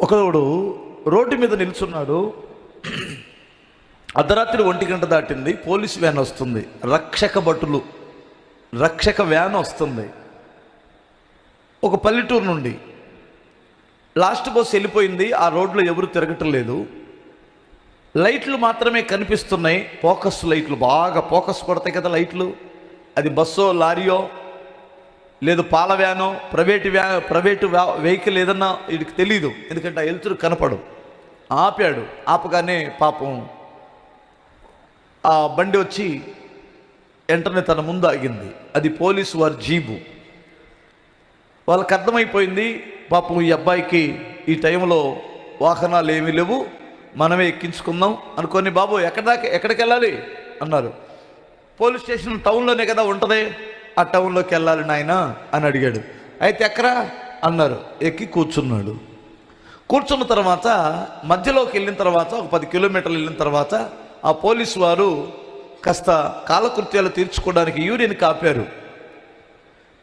ఒకడు రోడ్డు మీద నిల్చున్నాడు. అర్ధరాత్రి ఒంటి గంట దాటింది. పోలీస్ వ్యాన్ వస్తుంది. రక్షక భటులు రక్షక వ్యాన్ వస్తుంది. ఒక పల్లెటూరు నుండి. లాస్ట్ బస్ వెళ్ళిపోయింది. ఆ రోడ్లో ఎవరు తిరగటం లేదు. లైట్లు మాత్రమే కనిపిస్తున్నాయి. ఫోకస్ లైట్లు బాగా ఫోకస్ పడతాయి కదా లైట్లు. అది బస్సో లారీయో లేదు పాల వ్యానో ప్రైవేటు వ్యా ప్రైవేటు వెహికల్ ఏదన్నా వీడికి తెలియదు ఎందుకంటే ఆ ఎలుతురు కనపడు ఆపాడు. ఆపగానే పాపం ఆ బండి వచ్చి వెంటనే తన ముందు ఆగింది. అది పోలీసు వారి జీబు. వాళ్ళకి అర్థమైపోయింది పాపం ఈ అబ్బాయికి ఈ టైంలో వాహనాలు ఏమీ లేవు మనమే ఎక్కించుకుందాం అనుకొని బాబు ఎక్కడ దాకా ఎక్కడికి వెళ్ళాలి అన్నారు. పోలీస్ స్టేషన్ టౌన్లోనే కదా ఉంటుంది. ఆ టౌన్లోకి వెళ్ళాలి నాయన అని అడిగాడు. అయితే ఎక్కరా? అన్నారు. ఎక్కి కూర్చున్నాడు. కూర్చున్న తర్వాత మధ్యలోకి వెళ్ళిన తర్వాత ఒక పది కిలోమీటర్లు వెళ్ళిన తర్వాత ఆ పోలీసు వారు కాస్త కాలకృత్యాలు తీర్చుకోవడానికి యూరిన్ కాపారు.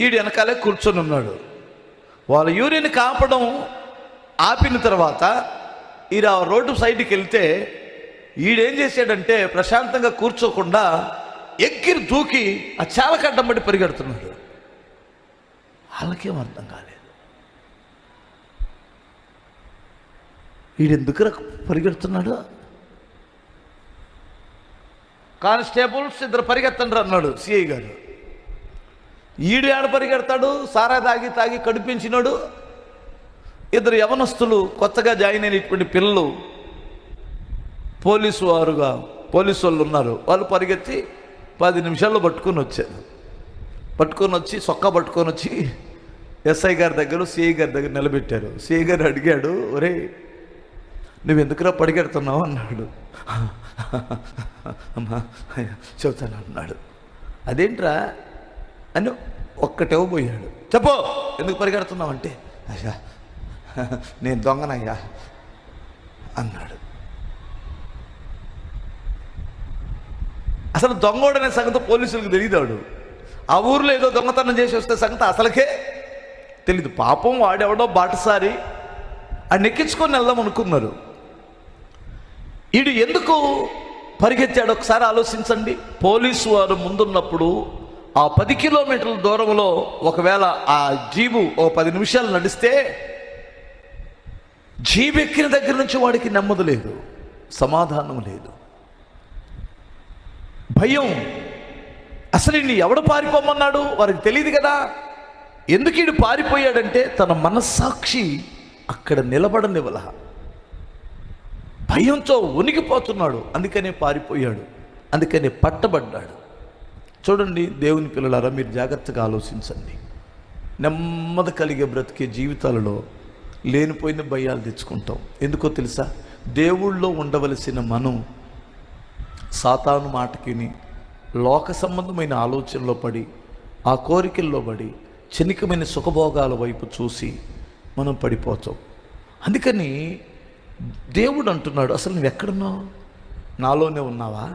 ఈడు వెనకాలే కూర్చొని ఉన్నాడు. వాళ్ళ యూరిన్ కాపడం ఆపిన తర్వాత ఈడ ఆ రోడ్డు సైడ్కి వెళ్తే ఈడేం చేశాడంటే ప్రశాంతంగా కూర్చోకుండా ఎక్కిరి దూకి ఆ చాలకడ్డం బట్టి పరిగెడుతున్నాడు వాళ్ళకేం అర్థం కాలేదు. ఈడెందుకు పరిగెడుతున్నాడు? కానిస్టేబుల్స్ ఇద్దరు పరిగెత్తండి అన్నాడు సిఐ గారు. ఈడు ఆడ పరిగెడతాడు? సారా తాగి తాగి కడిపించినాడు. ఇద్దరు యవనస్తులు కొత్తగా జాయిన్ అయినటువంటి పిల్లలు పోలీసు వారుగా పోలీసు వాళ్ళు ఉన్నారు. వాళ్ళు పరిగెత్తి పది నిమిషాల్లో పట్టుకొని వచ్చాను పట్టుకొని వచ్చి సొక్క పట్టుకొని వచ్చి ఎస్ఐ గారి దగ్గర సిఐ గారి దగ్గర నిలబెట్టారు. సిఐ గారు అడిగాడు ఒరే నువ్వు ఎందుకురా పడిగెడుతున్నావు? అన్నాడు. అమ్మా చెబుతాను అన్నాడు. అదేంట్రా? అని ఒక్కటే పోయాడు చెప్పు ఎందుకు పరిగెడుతున్నావు? అంటే అయ్యా నేను దొంగనయ్యా అన్నాడు. అసలు దొంగోడనే సంగతి పోలీసులకు తెలియదాడు ఆ ఊర్లో ఏదో దొంగతనం చేసి వస్తే సంగతి అసలుకే తెలీదు. పాపం వాడెవడో బాటసారి ఆ నెక్కించుకొని వెళ్దాం అనుకున్నారు. ఈడు ఎందుకు పరిగెత్తాడు? ఒకసారి ఆలోచించండి. పోలీసు వారు ముందున్నప్పుడు ఆ పది కిలోమీటర్ల దూరంలో ఒకవేళ ఆ జీబు ఓ పది నిమిషాలు నడిస్తే జీబు ఎక్కిన దగ్గర నుంచి వాడికి నెమ్మది లేదు సమాధానం లేదు. భయం. అసలు ఇన్ని ఎవడు పారిపోమన్నాడు? వారికి తెలియదు కదా. ఎందుకు ఈడు పారిపోయాడంటే తన మనస్సాక్షి అక్కడ నిలబడనివ్వల భయంతో ఉనికిపోతున్నాడు అందుకనే పారిపోయాడు. అందుకనే పట్టబడ్డాడు. చూడండి దేవుని పిల్లలారా మీరు జాగ్రత్తగా ఆలోచించండి. నెమ్మది కలిగే బ్రతికే జీవితాలలో లేనిపోయిన భయాలు తెచ్చుకుంటాం. ఎందుకో తెలుసా? దేవుళ్ళో ఉండవలసిన మనం సాతాను మాటకిని లోక సంబంధమైన ఆలోచనలో పడి ఆ కోరికల్లో పడి క్షణికమైన సుఖభోగాల వైపు చూసి మనం పడిపోతాం. అందుకని దేవుడు అంటున్నాడు అసలు నువ్వు ఎక్కడున్నావు? నాలోనే ఉన్నావా?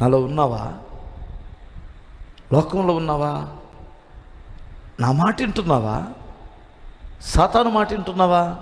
నాలో ఉన్నావా? లోకంలో ఉన్నావా? నా మాట వింటున్నావా? సాతాను మాట వింటున్నావా?